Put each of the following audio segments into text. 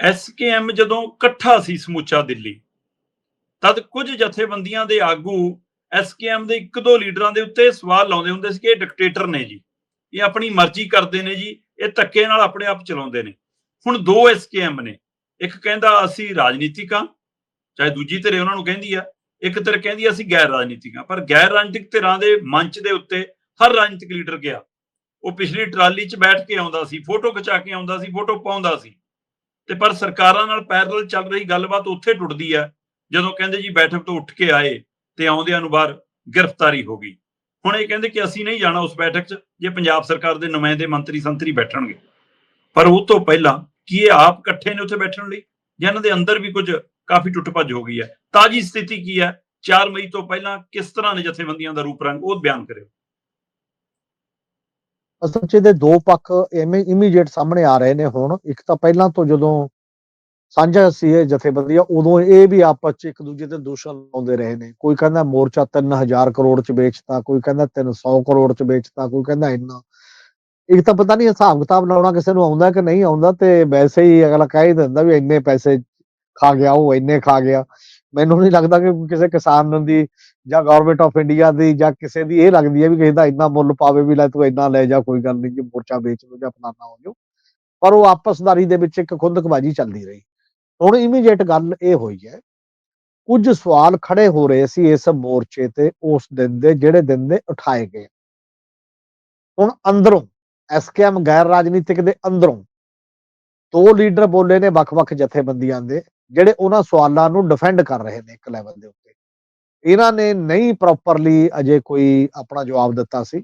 SKM ਜਦੋਂ ਇਕੱਠਾ ਸੀ ਸਮੁੱਚਾ ਦਿੱਲੀ, ਤਦ ਕੁਝ ਜਥੇਬੰਦੀਆਂ ਦੇ ਆਗੂ ਐਸਕੇਐਮ ਦੇ ਇੱਕ ਦੋ ਲੀਡਰਾਂ ਦੇ ਉੱਤੇ ਸਵਾਲ ਲਾਉਂਦੇ ਹੁੰਦੇ ਸੀ ਕਿ ਇਹ ਡਿਕਟੇਟਰ ਨੇ ਜੀ, ਇਹ ਆਪਣੀ ਮਰਜ਼ੀ ਕਰਦੇ ਨੇ ਜੀ, ਇਹ ਧੱਕੇ ਨਾਲ ਆਪਣੇ ਆਪ ਚਲਾਉਂਦੇ ਨੇ। ਹੁਣ ਦੋ ਐਸਕੇਐਮ ਨੇ, ਇੱਕ ਕਹਿੰਦਾ ਅਸੀਂ ਰਾਜਨੀਤਿਕ ਹਾਂ, ਚਾਹੇ ਦੂਜੀ ਧਿਰ ਉਹਨਾਂ ਨੂੰ ਕਹਿੰਦੀ ਆ, ਇੱਕ ਧਿਰ ਕਹਿੰਦੀ ਅਸੀਂ ਗੈਰ ਰਾਜਨੀਤਿਕ ਹਾਂ, ਪਰ ਗੈਰ ਰਾਜਨੀਤਿਕ ਧਿਰਾਂ ਦੇ ਮੰਚ ਦੇ ਉੱਤੇ ਹਰ ਰਾਜਨੀਤਿਕ ਲੀਡਰ ਗਿਆ। ਉਹ ਪਿਛਲੀ ਟਰਾਲੀ 'ਚ ਬੈਠ ਕੇ ਆਉਂਦਾ ਸੀ, ਫੋਟੋ ਖਿਚਾ ਕੇ ਆਉਂਦਾ ਸੀ, ਫੋਟੋ ਪਾਉਂਦਾ ਸੀ। ਤੇ ਪਰ ਸਰਕਾਰਾਂ ਨਾਲ ਪੈਰਲਲ ਚੱਲ ਰਹੀ ਗੱਲਬਾਤ ਉੱਥੇ ਟੁੱਟਦੀ ਆ ਜਦੋਂ ਕਹਿੰਦੇ ਜੀ ਬੈਠਕ ਤੋਂ ਉੱਠ ਕੇ ਆਏ ਤੇ ਆਉਂਦਿਆਂ ਨੂੰ ਬਾਹਰ ਗ੍ਰਿਫਤਾਰੀ ਹੋ ਗਈ। ਹੁਣ ਇਹ ਕਹਿੰਦੇ ਕਿ ਅਸੀਂ ਨਹੀਂ ਜਾਣਾ ਉਸ ਬੈਠਕ 'ਚ, ਜੇ ਪੰਜਾਬ ਸਰਕਾਰ ਦੇ ਨੁਮਾਇੰਦੇ ਮੰਤਰੀ ਸੰਤਰੀ ਬੈਠਣਗੇ। ਪਰ ਉਹ ਤੋਂ ਪਹਿਲਾਂ ਕੀ ਇਹ ਆਪ ਇਕੱਠੇ ਨੇ ਉੱਥੇ ਬੈਠਣ ਲਈ ਜਾਂ ਇਹਨਾਂ ਦੇ ਅੰਦਰ ਵੀ ਕੁਝ ਕਾਫੀ ਟੁੱਟ ਭੱਜ ਹੋ ਗਈ ਹੈ। ਤਾਜੀ ਸਥਿਤੀ ਕੀ ਹੈ? 4 ਮਈ ਤੋਂ ਪਹਿਲਾਂ ਕਿਸ ਤਰ੍ਹਾਂ ਨੇ ਜਥੇਬੰਦੀਆਂ ਦਾ ਰੂਪ ਰੰਗ, ਉਹ ਬਿਆਨ ਕਰਿਓ। ਅਸਲ 'ਚ ਇਹਦੇ ਦੋ ਪੱਖ ਇਮੀਡੀਏਟ ਸਾਹਮਣੇ ਆ ਰਹੇ ਨੇ ਹੁਣ। ਇੱਕ ਤਾਂ ਪਹਿਲਾਂ ਤੋਂ ਜਦੋਂ ਸਾਂਝਾ ਸੀ ਇਹ ਜਥੇਬੰਦੀਆਂ ਉਦੋਂ ਇਹ ਵੀ ਆਪਸ 'ਚ ਇੱਕ ਦੂਜੇ ਤੇ ਦੂਸ਼ਣ ਲਾਉਂਦੇ ਰਹੇ ਨੇ। ਕੋਈ ਕਹਿੰਦਾ ਮੋਰਚਾ 3000 ਕਰੋੜ 'ਚ ਵੇਚਤਾ, ਕੋਈ ਕਹਿੰਦਾ 300 ਕਰੋੜ 'ਚ ਵੇਚਤਾ, ਕੋਈ ਕਹਿੰਦਾ ਇੰਨਾ। ਇੱਕ ਤਾਂ ਪਤਾ ਨਹੀਂ ਹਿਸਾਬ ਕਿਤਾਬ ਲਾਉਣਾ ਕਿਸੇ ਨੂੰ ਆਉਂਦਾ ਕਿ ਨਹੀਂ ਆਉਂਦਾ ਤੇ ਵੈਸੇ ਹੀ ਅਗਲਾ ਕਹਿ ਹੀ ਦਿੰਦਾ ਵੀ ਇੰਨੇ ਪੈਸੇ ਖਾ ਗਿਆ ਉਹ, ਇੰਨੇ ਖਾ ਗਿਆ। ਮੈਨੂੰ ਨਹੀਂ ਲੱਗਦਾ ਕਿ ਕਿਸੇ ਕਿਸਾਨ ਦੀ ਜਾਂ ਗਵਰਨਮੈਂਟ ਆਫ ਇੰਡੀਆ ਦੀ ਜਾਂ ਕਿਸੇ ਦੀ ਇਹ ਲੱਗਦੀ ਹੈ ਵੀ ਕਿਸੇ ਦਾ ਇੰਨਾ ਮੁੱਲ ਪਾਵੇ ਵੀ ਲੈ ਤੂੰ ਇੰਨਾ ਲੈ ਜਾ, ਕੋਈ ਗੱਲ ਨਹੀਂ, ਜੀ ਮੋਰਚਾ ਵੇਚ ਲੋ ਜਾਂ ਫਲਾਣਾ ਹੋ ਜਾਓ। ਪਰ ਉਹ ਆਪਸਦਾਰੀ ਦੇ ਵਿੱਚ ਇੱਕ ਖੁੰਦਕਬਾਜੀ ਚੱਲਦੀ ਰਹੀ। ਹੁਣ ਇਮੀਡੀਏਟ ਗੱਲ ਇਹ ਹੋਈ ਹੈ, ਕੁਝ ਸਵਾਲ ਖੜੇ ਹੋ ਰਹੇ ਸੀ ਇਸ ਮੋਰਚੇ ਤੇ ਉਸ ਦਿਨ ਦੇ, ਜਿਹੜੇ ਦਿਨ ਦੇ ਉਠਾਏ ਗਏ। ਹੁਣ ਅੰਦਰੋਂ ਐਸਕੇਐਮ ਗੈਰ ਰਾਜਨੀਤਿਕ ਦੇ ਅੰਦਰੋਂ ਦੋ ਲੀਡਰ ਬੋਲੇ ਨੇ ਵੱਖ-ਵੱਖ ਜਥੇਬੰਦੀਆਂ ਦੇ। ਜਿਹੜੇ ਉਹਨਾਂ ਸਵਾਲਾਂ ਨੂੰ ਡਿਫੈਂਡ ਕਰ ਰਹੇ ਨੇ ਇੱਕ ਲੈਵਲ ਦੇ ਉੱਤੇ। ਇਹਨਾਂ ਨੇ ਨਹੀਂ ਪ੍ਰੋਪਰਲੀ ਅਜੇ ਕੋਈ ਆਪਣਾ ਜਵਾਬ ਦਿੱਤਾ ਸੀ।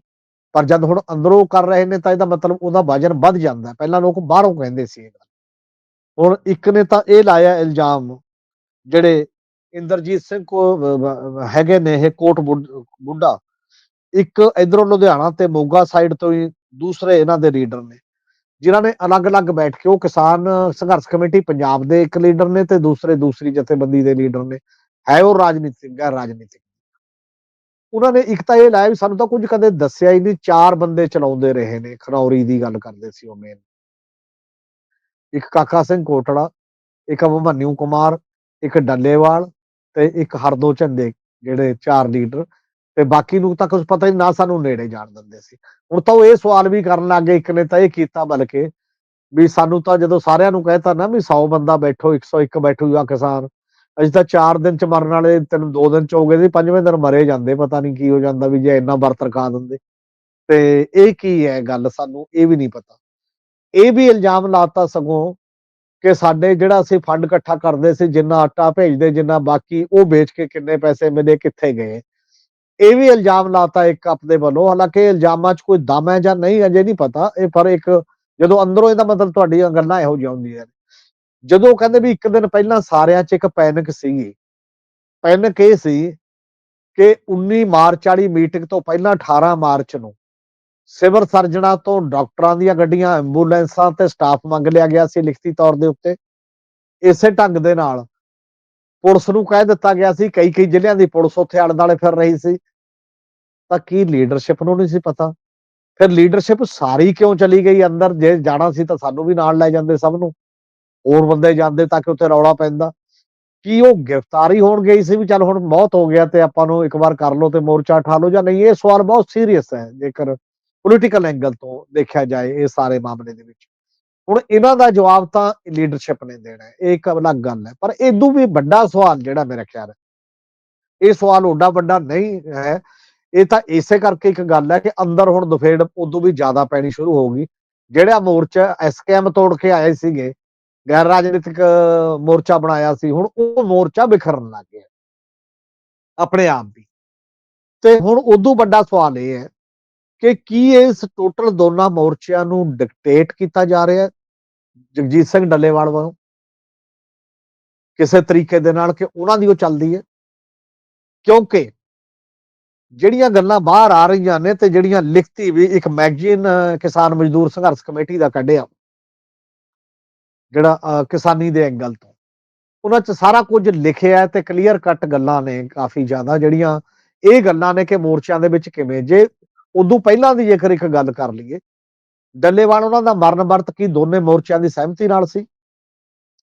ਪਰ ਜਦ ਹੁਣ ਅੰਦਰੋਂ ਕਰ ਰਹੇ ਨੇ ਤਾਂ ਇਹਦਾ ਮਤਲਬ ਉਹਦਾ ਵਜਨ ਵੱਧ ਜਾਂਦਾ ਪਹਿਲਾਂ ਲੋਕ ਬਾਹਰੋਂ ਕਹਿੰਦੇ ਸੀ ਇਹ ਗੱਲ। ਹੁਣ ਇੱਕ ਨੇ ਤਾਂ ਇਹ ਲਾਇਆ ਇਲਜ਼ਾਮ, ਜਿਹੜੇ ਇੰਦਰਜੀਤ ਸਿੰਘ ਕੋ ਹੈਗੇ ਨੇ ਇਹ ਕੋਟ ਬੁੱਢਾ ਇੱਕ ਇਧਰੋਂ ਲੁਧਿਆਣਾ ਤੇ ਮੋਗਾ ਸਾਈਡ ਤੋਂ ਹੀ ਦੂਸਰੇ ਇਹਨਾਂ ਦੇ ਲੀਡਰ ਨੇ। ਜਿਨ੍ਹਾਂ ਨੇ ਅਲੱਗ-ਅਲੱਗ ਬੈਠ ਕੇ ਉਹ ਕਿਸਾਨ ਸੰਘਰਸ਼ ਕਮੇਟੀ ਪੰਜਾਬ ਦੇ ਇੱਕ ਲੀਡਰ ਨੇ ਤੇ ਦੂਸਰੇ ਦੂਸਰੀ ਜਥੇਬੰਦੀ ਦੇ ਲੀਡਰ ਨੇ। ਹੈ ਉਹ ਰਾਜਨੀਤਿਕ, ਗੈਰ ਰਾਜਨੀਤਿਕ। ਉਹਨਾਂ ਨੇ ਇੱਕ ਤਾਂ ਇਹ ਲਾਇਆ ਵੀ ਸਾਨੂੰ ਤਾਂ ਕੁਝ ਕਦੇ ਦੱਸਿਆ ਹੀ ਨਹੀਂ, ਚਾਰ ਬੰਦੇ ਚਲਾਉਂਦੇ ਰਹੇ ਨੇ, ਖਨੌਰੀ ਦੀ ਗੱਲ ਕਰਦੇ ਸੀ ਉਹ ਮੇਨ ਇੱਕ ਕਾਕਾ ਸਿੰਘ ਕੋਟੜਾ, ਇੱਕ ਅਭਮਨਿਊ ਕੁਮਾਰ, ਇੱਕ ਡੱਲੇਵਾਲ ਤੇ ਇੱਕ ਹਰਦੋ ਝੰਡੇ ਜਿਹੜੇ ਚਾਰ ਲੀਡਰ। ਤੇ ਬਾਕੀ ਨੂੰ ਤਾਂ ਕੁਝ ਪਤਾ ਹੀ ਨਾ ਸਾਨੂੰ ਨੇੜੇ ਜਾਣ ਦਿੰਦੇ ਸੀ। ਹੁਣ ਤਾਂ ਉਹ ਇਹ ਸਵਾਲ ਵੀ ਕਰਨ ਲੱਗ ਗਏ, ਇੱਕ ਨੇ ਤਾਂ ਇਹ ਕੀਤਾ ਬਲਕਿ ਵੀ ਸਾਨੂੰ ਤਾਂ ਜਦੋਂ ਸਾਰਿਆਂ ਨੂੰ ਕਹਿਤਾ ਨਾ ਵੀ 100 ਬੰਦਾ ਬੈਠੋ 101 ਬੈਠੂਗਾ ਕਿਸਾਨ, ਅਸੀਂ ਤਾਂ 4 ਦਿਨ ਚ ਮਰਨ ਵਾਲੇ ਤੈਨੂੰ 2 ਦਿਨ ਚ ਹੋ ਗਏ ਸੀ, ਪੰਜਵੇਂ ਦਿਨ ਮਰੇ ਜਾਂਦੇ, ਪਤਾ ਨਹੀਂ ਕੀ ਹੋ ਜਾਂਦਾ ਵੀ ਜੇ ਇੰਨਾ ਵਰਤ ਰਖਾ ਦਿੰਦੇ। ਤੇ ਇਹ ਕੀ ਹੈ ਗੱਲ ਸਾਨੂੰ ਇਹ ਵੀ ਨਹੀਂ ਪਤਾ। ਇਹ ਵੀ ਇਲਜ਼ਾਮ ਲਾਤਾ ਸਗੋਂ ਕਿ ਸਾਡੇ ਜਿਹੜਾ ਅਸੀਂ ਫੰਡ ਇਕੱਠਾ ਕਰਦੇ ਸੀ, ਜਿੰਨਾ ਆਟਾ ਭੇਜਦੇ, ਜਿੰਨਾ ਬਾਕੀ ਉਹ ਵੇਚ ਕੇ ਕਿੰਨੇ ਪੈਸੇ ਮਿਲੇ, ਕਿੱਥੇ ਗਏ। ਇਹ ਵੀ ਇਲਜ਼ਾਮ ਲਾਤਾ ਇੱਕ ਆਪਦੇ ਵੱਲੋਂ। ਹਾਲਾਂਕਿ ਇਲਜ਼ਾਮਾਂ 'ਚ ਕੋਈ ਦਮ ਹੈ ਜਾਂ ਨਹੀਂ, ਅਜੇ ਨਹੀਂ ਪਤਾ। ਇਹ ਪਰ ਇੱਕ ਜਦੋਂ ਅੰਦਰੋਂ ਇਹਦਾ ਮਤਲਬ ਤੁਹਾਡੀਆਂ ਗੱਲਾਂ ਇਹੋ ਜਿਹੀਆਂ ਹੁੰਦੀਆਂ ਨੇ। ਜਦੋਂ ਕਹਿੰਦੇ ਵੀ ਇੱਕ ਦਿਨ ਪਹਿਲਾਂ ਸਾਰਿਆਂ 'ਚ ਇੱਕ ਪੈਨਿਕ ਸੀਗੀ। ਪੈਨਿਕ ਇਹ ਸੀ ਕਿ 19 ਮਾਰਚ ਵਾਲੀ ਮੀਟਿੰਗ ਤੋਂ ਪਹਿਲਾਂ 18 ਮਾਰਚ ਨੂੰ ਸਿਵਲ ਸਰਜਣਾ ਤੋਂ ਡਾਕਟਰਾਂ ਦੀਆਂ ਗੱਡੀਆਂ, ਐਂਬੂਲੈਂਸਾਂ ਤੇ ਸਟਾਫ ਮੰਗ ਲਿਆ ਗਿਆ ਸੀ ਲਿਖਤੀ ਤੌਰ ਦੇ ਉੱਤੇ। ਇਸੇ ਢੰਗ ਦੇ ਨਾਲ ਪੁਲਿਸ ਨੂੰ ਕਹਿ ਦਿੱਤਾ ਗਿਆ ਸੀ, ਕਈ ਕਈ ਜ਼ਿਲ੍ਹਿਆਂ ਦੀ ਪੁਲਿਸ ਉੱਥੇ ਆਲੇ ਦੁਆਲੇ ਫਿਰ ਰਹੀ ਸੀ। ਤਾਂ ਕੀ ਲੀਡਰਸ਼ਿਪ ਨੂੰ ਨਹੀਂ ਸੀ ਪਤਾ? ਫਿਰ ਲੀਡਰਸ਼ਿਪ ਸਾਰੀ ਕਿਉਂ ਚਲੀ ਗਈ ਅੰਦਰ? ਜੇ ਜਾਣਾ ਸੀ ਤਾਂ ਸਾਨੂੰ ਵੀ ਨਾਲ ਲੈ ਜਾਂਦੇ ਸਭ ਨੂੰ। ਹੋਰ ਬੰਦੇ ਜਾਂਦੇ ਤਾਂ ਕਿ ਉੱਥੇ ਰੌਲਾ ਪੈਂਦਾ। ਕੀ ਉਹ ਗ੍ਰਿਫਤਾਰੀ ਹੋਣ ਗਈ ਸੀ ਵੀ ਚੱਲ ਹੁਣ ਬਹੁਤ ਹੋ ਗਿਆ ਤੇ ਆਪਾਂ ਨੂੰ ਇੱਕ ਵਾਰ ਕਰ ਲਓ ਤੇ ਮੋਰਚਾ ਉਠਾ ਲਓ ਜਾਂ ਨਹੀਂ? ਇਹ ਸਵਾਲ ਬਹੁਤ ਸੀਰੀਅਸ ਹੈ ਜੇਕਰ ਪੋਲੀਟੀਕਲ ਐਂਗਲ ਤੋਂ ਦੇਖਿਆ ਜਾਏ ਇਹ ਸਾਰੇ ਮਾਮਲੇ ਦੇ ਵਿੱਚ। ਹੁਣ ਇਹਨਾਂ ਦਾ ਜਵਾਬ ਤਾਂ ਲੀਡਰਸ਼ਿਪ ਨੇ ਦੇਣਾ ਇਹ ਇੱਕ ਅਲੱਗ ਗੱਲ ਹੈ, ਪਰ ਇਦੋਂ ਵੀ ਵੱਡਾ ਸਵਾਲ ਜਿਹੜਾ ਮੇਰਾ ਖਿਆਲ ਹੈ, ਇਹ ਸਵਾਲ ਓਡਾ ਵੱਡਾ ਨਹੀਂ ਹੈ, ਇਹ ਤਾਂ ਇਸੇ ਕਰਕੇ ਇੱਕ ਗੱਲ ਹੈ ਕਿ ਅੰਦਰ ਹੁਣ ਦੁਫੇੜ ਉਦੋਂ ਵੀ ਜ਼ਿਆਦਾ ਪੈਣੀ ਸ਼ੁਰੂ ਹੋ ਗਈ, ਜਿਹੜਾ ਮੋਰਚਾ ਐਸਕੇਐਮ ਤੋੜ ਕੇ ਆਏ ਸੀਗੇ, ਗੈਰ ਰਾਜਨੀਤਿਕ ਮੋਰਚਾ ਬਣਾਇਆ ਸੀ, ਹੁਣ ਉਹ ਮੋਰਚਾ ਬਿਖਰਨ ਲੱਗ ਗਿਆ, ਆਪਣੇ ਆਪ ਵੀ। ਤੇ ਹੁਣ ਉਦੋਂ ਵੱਡਾ ਸਵਾਲ ਇਹ ਹੈ ਕਿ ਕੀ ਇਸ ਟੋਟਲ ਦੋਨਾਂ ਮੋਰਚਿਆਂ ਨੂੰ ਡਿਕਟੇਟ ਕੀਤਾ ਜਾ ਰਿਹਾ ਹੈ? ਜਗਜੀਤ ਸਿੰਘ ਡੱਲੇਵਾਲ ਵੱਲੋਂ। ਕਿਸੇ ਤਰੀਕੇ ਦੇ ਨਾਲ ਕਿ ਉਹਨਾਂ ਦੀ ਉਹ ਚੱਲਦੀ ਹੈ? ਕਿਉਂਕਿ ਜਿਹੜੀਆਂ ਗੱਲਾਂ ਬਾਹਰ ਆ ਰਹੀਆਂ ਨੇ ਤੇ ਜਿਹੜੀਆਂ ਲਿਖਤੀ ਵੀ ਇੱਕ ਮੈਗਜ਼ੀਨ ਕਿਸਾਨ ਮਜ਼ਦੂਰ ਸੰਘਰਸ਼ ਕਮੇਟੀ ਦਾ ਕੱਢਿਆ। ਜਿਹੜਾ ਕਿਸਾਨੀ ਦੇ ਐਂਗਲ ਤੋਂ। ਉਹਨਾਂ 'ਚ ਸਾਰਾ ਕੁਝ ਲਿਖਿਆ ਹੈ ਤੇ ਕਲੀਅਰ ਕੱਟ ਗੱਲਾਂ ਨੇ ਕਾਫੀ ਜ਼ਿਆਦਾ ਜਿਹੜੀਆਂ ਇਹ ਗੱਲਾਂ ਨੇ ਕਿ ਮੋਰਚਿਆਂ ਦੇ ਵਿੱਚ ਕਿਵੇਂ ਜੇ ਉਦੋਂ ਪਹਿਲਾਂ ਦੀ ਜੇਕਰ ਇੱਕ ਗੱਲ ਕਰ ਲਈਏ ਡੱਲੇਵਾਲ ਉਹਨਾਂ ਦਾ ਮਰਨ ਵਰਤ ਕੀ ਦੋਨੇ ਮੋਰਚਿਆਂ ਦੀ ਸਹਿਮਤੀ ਨਾਲ ਸੀ?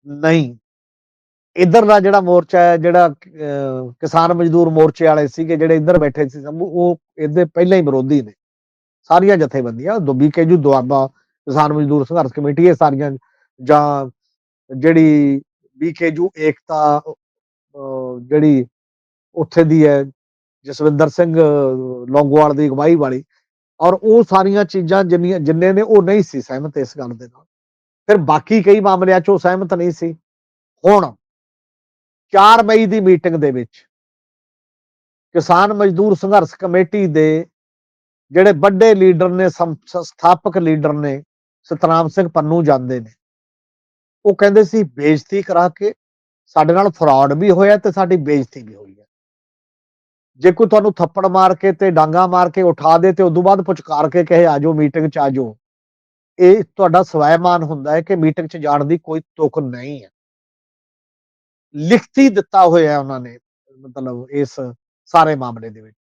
ਨਹੀਂ। ਇੱਧਰ ਦਾ ਜਿਹੜਾ ਮੋਰਚਾ ਹੈ ਜਿਹੜਾ ਕਿਸਾਨ ਮਜ਼ਦੂਰ ਮੋਰਚੇ ਵਾਲੇ ਸੀਗੇ ਜਿਹੜੇ ਇੱਧਰ ਬੈਠੇ ਸੀ ਸੰਭੂ ਉਹ ਇਹਦੇ ਪਹਿਲਾਂ ਹੀ ਵਿਰੋਧੀ ਨੇ। ਸਾਰੀਆਂ ਜਥੇਬੰਦੀਆਂ ਦੁੱਬੀ ਕੇਜੂ ਦੁਆਬਾ ਕਿਸਾਨ ਮਜ਼ਦੂਰ ਸੰਘਰਸ਼ ਕਮੇਟੀ ਇਹ ਸਾਰੀਆਂ ਜਾਂ ਜਿਹੜੀ ਬੀਕੇਜੂ ਏਕਤਾ ਅਹ, ਜਿਹੜੀ ਉੱਥੇ ਦੀ ਹੈ ਜਸਵਿੰਦਰ ਸਿੰਘ ਲੌਂਗੋਵਾਲ ਦੀ ਅਗਵਾਈ ਵਾਲੀ ਔਰ ਉਹ ਸਾਰੀਆਂ ਚੀਜ਼ਾਂ ਜਿੰਨੀਆਂ, ਜਿੰਨੇ ਨੇ ਉਹ ਨਹੀਂ ਸੀ ਸਹਿਮਤ ਇਸ ਗੱਲ ਦੇ ਨਾਲ। ਫਿਰ ਬਾਕੀ ਕਈ ਮਾਮਲਿਆਂ 'ਚ ਉਹ ਸਹਿਮਤ ਨਹੀਂ ਸੀ। ਹੁਣ 4 ਮਈ ਦੀ ਮੀਟਿੰਗ ਦੇ ਵਿੱਚ ਕਿਸਾਨ ਮਜ਼ਦੂਰ ਸੰਘਰਸ਼ ਕਮੇਟੀ ਦੇ ਜਿਹੜੇ ਵੱਡੇ ਲੀਡਰ ਨੇ, ਸੰ- ਸੰਸਥਾਪਕ ਲੀਡਰ ਨੇ, ਸਤਨਾਮ ਸਿੰਘ ਪੰਨੂ ਜਾਂਦੇ ਨੇ, ਉਹ ਕਹਿੰਦੇ ਸੀ, ਬੇਇੱਜ਼ਤੀ ਕਰਾ ਕੇ ਸਾਡੇ ਨਾਲ ਫਰਾਡ ਵੀ ਹੋਇਆ ਤੇ ਸਾਡੀ ਬੇਇੱਜ਼ਤੀ ਵੀ ਹੋਈ ਜੇ ਕੋਈ ਤੁਹਾਨੂੰ ਥੱਪੜ ਮਾਰ ਕੇ ਤੇ ਡਾਂਗਾ ਮਾਰ ਕੇ ਉਠਾ ਦੇ ਤੇ ਉਦੋਂ ਬਾਅਦ ਪੁਚਕਾਰ ਕੇ ਕਹੇ ਆਜੋ ਮੀਟਿੰਗ 'ਚ ਆਜੋ ਇਹ ਤੁਹਾਡਾ ਸਵੈਮਾਨ ਹੁੰਦਾ ਹੈ ਕਿ ਮੀਟਿੰਗ 'ਚ ਜਾਣ ਦੀ ਕੋਈ ਤੁਕ ਨਹੀਂ ਹੈ। ਲਿਖਤੀ ਦਿੱਤਾ ਹੋਇਆ ਉਹਨਾਂ ਨੇ, ਮਤਲਬ ਇਸ ਸਾਰੇ ਮਾਮਲੇ ਦੇ ਵਿੱਚ।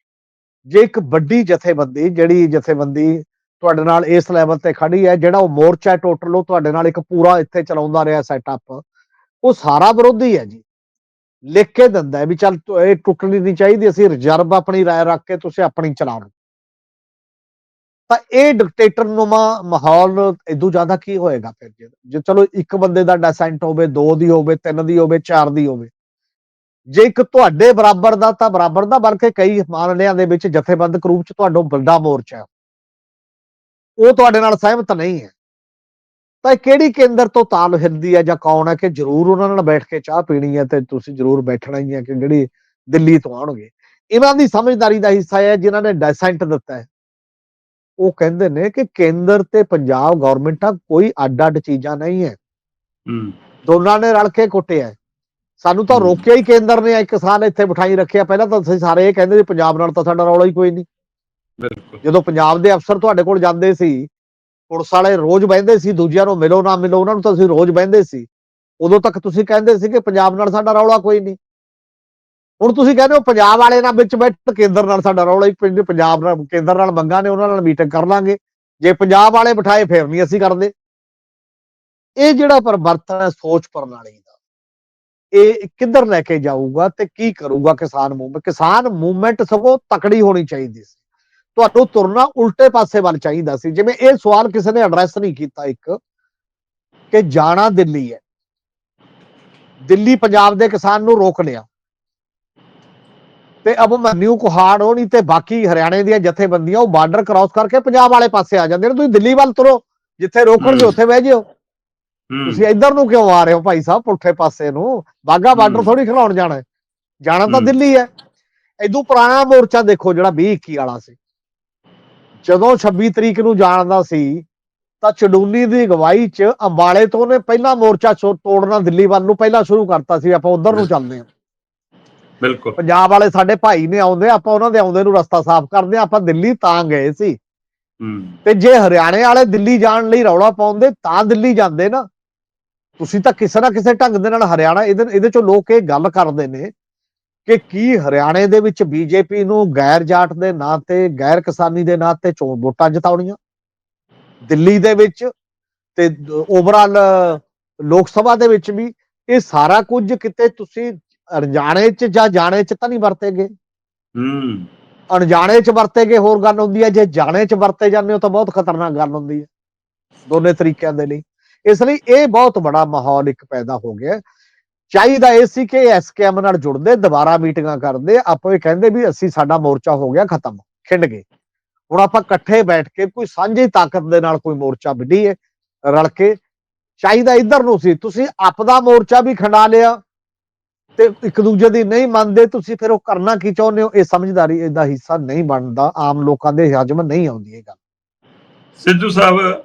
ਜੇ ਇੱਕ ਵੱਡੀ ਜਥੇਬੰਦੀ, ਜਿਹੜੀ ਜਥੇਬੰਦੀ ਤੁਹਾਡੇ ਨਾਲ ਇਸ ਲੈਵਲ ਤੇ ਖੜੀ ਹੈ, ਜਿਹੜਾ ਉਹ ਮੋਰਚਾ ਟੋਟਲ ਉਹ ਤੁਹਾਡੇ ਨਾਲ ਇੱਕ ਪੂਰਾ ਇੱਥੇ ਚਲਾਉਂਦਾ ਰਿਹਾ ਸੈਟਅਪ ਉਹ ਸਾਰਾ ਵਿਰੋਧੀ ਹੈ ਜੀ। ਲਿਖ ਕੇ ਦਿੰਦਾ ਵੀ ਚੱਲ ਇਹ ਟੁੱਟਣੀ ਨਹੀਂ ਚਾਹੀਦੀ, ਅਸੀਂ ਰਿਜ਼ਰਵ ਆਪਣੀ ਰਾਏ ਰੱਖ ਕੇ ਤੁਸੀਂ ਆਪਣੀ ਚਲਾ ਚਲਾਓ। ਤਾਂ ਇਹ ਡਿਕਟੇਟਰ ਨੂਮਾ ਮਾਹੌਲ ਇਦੋਂ ਜ਼ਿਆਦਾ ਕੀ ਹੋਏਗਾ ਫਿਰ ਜੇ ਚਲੋ ਇੱਕ ਬੰਦੇ ਦਾ ਡੈਸੈਂਟ ਹੋਵੇ, ਦੋ ਦੀ ਹੋਵੇ, ਤਿੰਨ ਦੀ ਹੋਵੇ, ਚਾਰ ਦੀ ਹੋਵੇ। ਜੇ ਇੱਕ ਤੁਹਾਡੇ ਬਰਾਬਰ ਦਾ ਤਾਂ ਬਰਾਬਰ ਦਾ, ਬਲਕਿ ਕਈ ਮਾਮਲਿਆਂ ਦੇ ਵਿੱਚ ਜਥੇਬੰਦਕ ਰੂਪ ਚ ਤੁਹਾਡਾ ਵੱਡਾ ਮੋਰਚਾ ਉਹ ਤੁਹਾਡੇ ਨਾਲ ਸਹਿਮਤ ਨਹੀਂ ਹੈ। ਤਾਂ ਕਿਹੜੀ ਕੇਂਦਰ ਤੋਂ ਤਾਲ ਹਿਲਦੀ ਹੈ ਜਾਂ ਕੌਣ ਹੈ ਕਿ ਜ਼ਰੂਰ ਉਹਨਾਂ ਨਾਲ ਬੈਠ ਕੇ ਚਾਹ ਪੀਣੀ ਹੈ ਤੇ ਤੁਸੀਂ ਜ਼ਰੂਰ ਬੈਠਣਾ ਹੀ ਹੈ ਕਿ ਜਿਹੜੀ ਦਿੱਲੀ ਤੋਂ ਆਉਣਗੇ। ਇਹਨਾਂ ਦੀ ਸਮਝਦਾਰੀ ਦਾ ਹਿੱਸਾ ਹੈ ਜਿਨ੍ਹਾਂ ਨੇ ਡੈਸੈਂਟ ਦਿੱਤਾ ਹੈ। ਉਹ ਕਹਿੰਦੇ ਨੇ ਕਿ ਕੇਂਦਰ ਤੇ ਪੰਜਾਬ ਗਵਰਨਮੈਂਟਾਂ ਕੋਈ ਅੱਡ-ਅੱਡ ਚੀਜ਼ਾਂ ਨਹੀਂ ਹੈ। ਹੂੰ। ਦੋਨਾਂ ਨੇ ਰਲ ਕੇ ਕੁੱਟਿਆ। ਸਾਨੂੰ ਤਾਂ। ਰੋਕਿਆ ਹੀ ਕੇਂਦਰ ਨੇ ਇੱਕ ਸਾਲ ਇੱਥੇ ਬਿਠਾਈ ਰੱਖਿਆ। ਪਹਿਲਾਂ ਤਾਂ ਅਸੀਂ ਸਾਰੇ ਇਹ ਕਹਿੰਦੇ ਸੀ ਪੰਜਾਬ ਨਾਲ ਤਾਂ ਸਾਡਾ ਰੌਲਾ ਹੀ ਕੋਈ ਨਹੀਂ। ਬਿਲਕੁਲ। ਜਦੋਂ ਪੰਜਾਬ ਦੇ ਅਫਸਰ ਤੁਹਾਡੇ ਕੋਲ ਜਾਂਦੇ ਸੀ ਪੁਲਿਸ ਵਾਲੇ ਰੋਜ਼ ਬਹਿੰਦੇ ਸੀ, ਦੂਜਿਆਂ ਨੂੰ ਮਿਲੋ ਨਾ ਮਿਲੋ, ਉਹਨਾਂ ਨੂੰ ਤਾਂ ਅਸੀਂ ਰੋਜ਼ ਬਹਿੰਦੇ ਸੀ। ਉਦੋਂ ਤੱਕ ਤੁਸੀਂ ਕਹਿੰਦੇ ਸੀ ਕਿ ਪੰਜਾਬ ਨਾਲ ਸਾਡਾ ਰੌਲਾ ਕੋਈ ਨਹੀਂ। ਹੁਣ ਤੁਸੀਂ ਕਹਿੰਦੇ ਹੋ ਪੰਜਾਬ ਵਾਲੇ ਨਾਲ ਵਿੱਚ ਬੈਠ ਕੇਂਦਰ ਨਾਲ ਸਾਡਾ ਰੌਲਾ ਹੀ ਪੰਜਾਬ ਨਾਲ, ਕੇਂਦਰ ਨਾਲ ਮੰਗਾਂ ਨੇ, ਉਹਨਾਂ ਨਾਲ ਮੀਟਿੰਗ ਕਰ ਲਾਂਗੇ। ਜੇ ਪੰਜਾਬ ਵਾਲੇ ਬਿਠਾਏ ਫਿਰ ਨਹੀਂ ਅਸੀਂ ਕਰਦੇ। ਇਹ ਜਿਹੜਾ ਪਰਿਵਰਤਨ ਹੈ ਸੋਚ ਪ੍ਰਣਾਲੀ ਦਾ, ਇਹ ਕਿੱਧਰ ਲੈ ਕੇ ਜਾਊਗਾ ਤੇ ਕੀ ਕਰੂਗਾ ਕਿਸਾਨ ਮੂਵਮੈਂਟ ਕਿਸਾਨ ਮੂਵਮੈਂਟ ਸਗੋਂ ਤਕੜੀ ਹੋਣੀ ਚਾਹੀਦੀ ਸੀ। ਤੁਹਾਨੂੰ ਤੁਰਨਾ ਉਲਟੇ ਪਾਸੇ ਵੱਲ ਚਾਹੀਦਾ ਸੀ। ਜਿਵੇਂ ਇਹ ਸਵਾਲ ਕਿਸੇ ਨੇ ਐਡਰੈਸ ਨਹੀਂ ਕੀਤਾ ਇੱਕ ਕਿ ਜਾਣਾ ਦਿੱਲੀ ਹੈ। ਦਿੱਲੀ ਪੰਜਾਬ ਦੇ ਕਿਸਾਨ ਨੂੰ ਰੋਕ ਲਿਆ। ਤੇ ਅਭਮਨਿਊ ਕੁਹਾੜ ਹੋਣੀ ਤੇ ਬਾਕੀ ਹਰਿਆਣੇ ਦੀਆਂ ਜਥੇਬੰਦੀਆਂ ਉਹ ਬਾਰਡਰ ਕ੍ਰਾਸ ਕਰਕੇ ਪੰਜਾਬ ਵਾਲੇ ਪਾਸੇ ਆ ਜਾਂਦੇ ਨੇ। ਤੁਸੀਂ ਦਿੱਲੀ ਵੱਲ ਤੁਰੋ ਜਿੱਥੇ ਰੋਕਣਗੇ। ਉੱਥੇ ਬਹਿ ਜਿਓ। ਤੁਸੀਂ ਇੱਧਰ ਨੂੰ ਕਿਉਂ ਆ ਰਹੇ ਹੋ ਭਾਈ ਸਾਹਿਬ ਪੁੱਠੇ ਪਾਸੇ ਨੂੰ? ਬਾਗਾ ਬਾਰਡਰ। ਥੋੜੀ ਖਿਲਾਉਣ ਜਾਣਾ। ਜਾਣਾ ਤਾਂ। ਦਿੱਲੀ ਹੈ। ਇਦੋਂ ਪੁਰਾਣਾ ਮੋਰਚਾ ਦੇਖੋ ਜਿਹੜਾ 20 21 ਵਾਲਾ ਸੀ। ਜਦੋਂ 26 ਤਰੀਕ ਨੂੰ ਜਾਣਦਾ ਸੀ ਤਾਂ ਚਡੂਨੀ ਦੀ ਅਗਵਾਈ 'ਚ ਅੰਬਾਲੇ ਤੋਂ ਨੇ ਪਹਿਲਾ ਮੋਰਚਾ ਤੋੜਨਾ ਦਿੱਲੀ ਵੱਲ ਨੂੰ ਪਹਿਲਾਂ ਸ਼ੁਰੂ ਕਰਤਾ ਸੀ ਆਪਾਂ ਉਧਰ ਨੂੰ ਚੱਲਦੇ ਹਾਂ। ਬਿਲਕੁਲ। ਪੰਜਾਬ ਵਾਲੇ ਸਾਡੇ ਭਾਈ ਨੇ ਆਉਂਦੇ ਆਪਾਂ ਉਹਨਾਂ ਦੇ ਆਉਂਦੇ ਨੂੰ ਰਸਤਾ ਸਾਫ਼ ਕਰਦੇ ਆਪਾਂ ਦਿੱਲੀ ਤਾਂ ਗਏ ਸੀ। ਤੇ ਜੇ ਹਰਿਆਣੇ ਵਾਲੇ ਦਿੱਲੀ ਜਾਣ ਲਈ ਰੌਲਾ ਪਾਉਂਦੇ ਤਾਂ ਦਿੱਲੀ ਜਾਂਦੇ ਨਾ। ਤੁਸੀਂ ਤਾਂ ਕਿਸੇ ਨਾ ਕਿਸੇ ਢੰਗ ਦੇ ਨਾਲ ਹਰਿਆਣਾ ਇਹਦੇ ਇਹਦੇ ਚੋਂ ਲੋਕ ਇਹ ਗੱਲ ਕਰਦੇ ਨੇ ਕਿ ਕੀ ਹਰਿਆਣੇ ਦੇ ਵਿੱਚ ਬੀਜੇਪੀ ਨੂੰ ਗੈਰ ਜਾਟ ਦੇ ਨਾਂ ਤੇ ਗੈਰ ਕਿਸਾਨੀ ਦੇ ਨਾਂ ਤੇ ਚੋਣ ਵੋਟਾਂ ਜਿਤਾਉਣੀਆਂ? ਦਿੱਲੀ ਦੇ ਵਿੱਚ ਤੇ ਓਵਰਆਲ ਲੋਕ ਸਭਾ ਦੇ ਵਿੱਚ ਵੀ ਇਹ ਸਾਰਾ ਕੁਝ ਕਿਤੇ ਤੁਸੀਂ ਅਣਜਾਣੇ ਚ ਜਾਂ ਜਾਣੇ ਚ ਤਾਂ ਨਹੀਂ ਵਰਤੇਗੇ? ਹੂੰ। ਅਣਜਾਣੇ ਚ ਵਰਤੇਗੇ ਹੋਰ ਗੱਲ ਹੁੰਦੀ ਹੈ ਜੇ ਜਾਣੇ ਚ ਵਰਤੇ ਜਾਂਦੇ ਹੋ ਤਾਂ ਬਹੁਤ ਖਤਰਨਾਕ ਗੱਲ ਹੁੰਦੀ ਹੈ ਦੋਨੇ ਤਰੀਕਿਆਂ ਦੇ ਲਈ। ਇਸ ਲਈ ਇਹ ਬਹੁਤ ਬੜਾ ਮਾਹੌਲ ਇੱਕ ਪੈਦਾ ਹੋ ਗਿਆ। ਚਾਹੀਦਾ ਇਹ ਸੀ ਕਿ ਐਸਕੇਐਮ ਨਾਲ ਜੁੜਦੇ, ਦੁਬਾਰਾ ਮੀਟਿੰਗਾਂ ਕਰਦੇ, ਆਪੋ ਇਹ ਕਹਿੰਦੇ ਵੀ ਅਸੀਂ ਸਾਡਾ ਮੋਰਚਾ ਹੋ ਗਿਆ ਖਤਮ, ਖਿੰਡ ਗਏ। ਹੁਣ ਆਪਾਂ ਇਕੱਠੇ ਬੈਠ ਕੇ ਕੋਈ ਸਾਂਝੀ ਤਾਕਤ ਦੇ ਨਾਲ ਕੋਈ ਮੋਰਚਾ ਵਿੱਢੀਏ, ਰਲ ਕੇ, ਚਾਹੀਦਾ ਇੱਧਰ ਨੂੰ ਸੀ, ਤੁਸੀਂ ਆਪਦਾ ਮੋਰਚਾ ਵੀ ਖੰਡਾ ਲਿਆ, ਤੇ ਇੱਕ ਦੂਜੇ ਦੀ ਨਹੀਂ ਮੰਨਦੇ, ਤੁਸੀਂ ਫਿਰ ਉਹ ਕਰਨਾ ਕੀ ਚਾਹੁੰਦੇ ਹੋ? ਇਹ ਸਮਝਦਾਰੀ, ਇਹਦਾ ਹਿੱਸਾ ਨਹੀਂ ਬਣਦਾ, ਆਮ ਲੋਕਾਂ ਦੇ ਹਜਮ ਨਹੀਂ ਆਉਂਦੀ ਇਹ ਗੱਲ। ਸਿੱਧੂ ਸਾਹਿਬ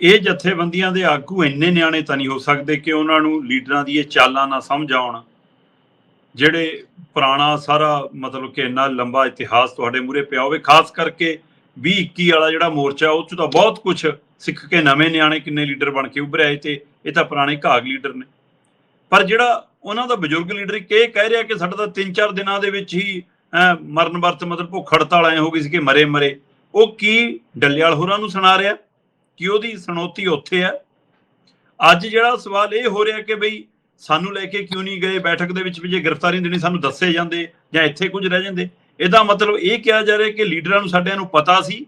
ਇਹ ਜਥੇਬੰਦੀਆਂ ਦੇ ਆਗੂ ਇੰਨੇ ਨਿਆਣੇ ਤਾਂ ਨਹੀਂ ਹੋ ਸਕਦੇ ਕਿ ਉਹਨਾਂ ਨੂੰ ਲੀਡਰਾਂ ਦੀ ਇਹ ਚਾਲਾਂ ਨਾ ਸਮਝ ਆਉਣ। ਜਿਹੜੇ ਪੁਰਾਣਾ ਸਾਰਾ ਮਤਲਬ ਕਿ ਇੰਨਾ ਲੰਬਾ ਇਤਿਹਾਸ ਤੁਹਾਡੇ ਮੂਰੇ ਪਿਆ ਹੋਵੇ, ਖਾਸ ਕਰਕੇ 20 21 ਵਾਲਾ ਜਿਹੜਾ ਮੋਰਚਾ, ਉਹ ਚ ਤਾਂ ਬਹੁਤ ਕੁਝ ਸਿੱਖ ਕੇ ਨਵੇਂ ਨਿਆਣੇ ਕਿੰਨੇ ਲੀਡਰ ਬਣ ਕੇ ਉੱਭਰੇ ਆਏ ਤੇ ਇਹ ਤਾਂ ਪੁਰਾਣੇ ਘਾਗ ਲੀਡਰ ਨੇ। ਪਰ ਜਿਹੜਾ ਉਹਨਾਂ ਦਾ ਬਜ਼ੁਰਗ ਲੀਡਰ ਇੱਕ ਇਹ ਕਹਿ ਰਿਹਾ ਕਿ ਸਾਡਾ ਤਾਂ 3-4 ਦਿਨਾਂ ਦੇ ਵਿੱਚ ਹੀ ਮਰਨ ਵਰਤ ਮਤਲਬ ਭੁੱਖ ਹੜਤਾਲ ਐ ਹੋ ਗਈ ਸੀ ਕਿ ਮਰੇ ਮਰੇ ਉਹ ਕੀ ਡੱਲੇਵਾਲ ਹੋਰਾਂ ਨੂੰ ਸੁਣਾ ਰਿਹਾ? ਕਿ ਉਹਦੀ ਸੁਣੌਤੀ ਉੱਥੇ ਹੈ? ਅੱਜ ਜਿਹੜਾ ਸਵਾਲ ਇਹ ਹੋ ਰਿਹਾ ਕਿ ਬਈ ਸਾਨੂੰ ਲੈ ਕੇ ਕਿਉਂ ਨਹੀਂ ਗਏ? ਬੈਠਕ ਦੇ ਵਿੱਚ ਵੀ ਜੇ ਗ੍ਰਿਫਤਾਰੀ ਦੇਣੀ ਸਾਨੂੰ ਦੱਸੇ ਜਾਂਦੇ ਜਾਂ ਇੱਥੇ ਕੁਝ ਰਹਿ ਜਾਂਦੇ। ਇਹਦਾ ਮਤਲਬ ਇਹ ਕਿਹਾ ਜਾ ਰਿਹਾ ਕਿ ਲੀਡਰਾਂ ਨੂੰ ਸਾਡਿਆਂ ਨੂੰ ਪਤਾ ਸੀ